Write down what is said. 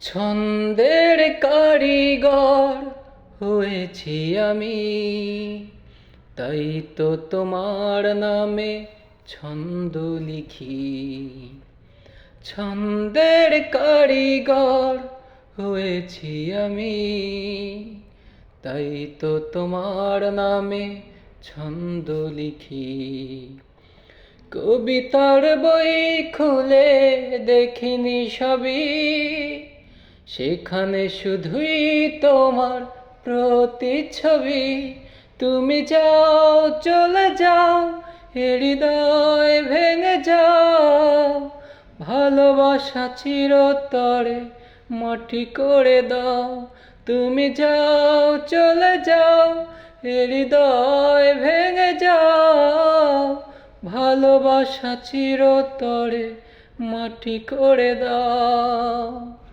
ছন্দের কারিগর হয়েছি আমি। তাই তো তোমার নামে ছন্দ লিখি। ছন্দের কারিগর হয়েছি আমি। তাই তো তোমার নামে ছন্দ লিখি। কবিতার বই খুলে দেখিনি সবই। সেখানে শুধুই তোমার প্রতিচ্ছবি। তুমি যাও, চলে যাও, হৃদয় ভেঙে যাও। ভালোবাসা চিরতরে মাটি করে দাও। তুমি যাও, চলে যাও, হৃদয় ভেঙে যাও। ভালোবাসা চিরতরে মাটি করে দাও।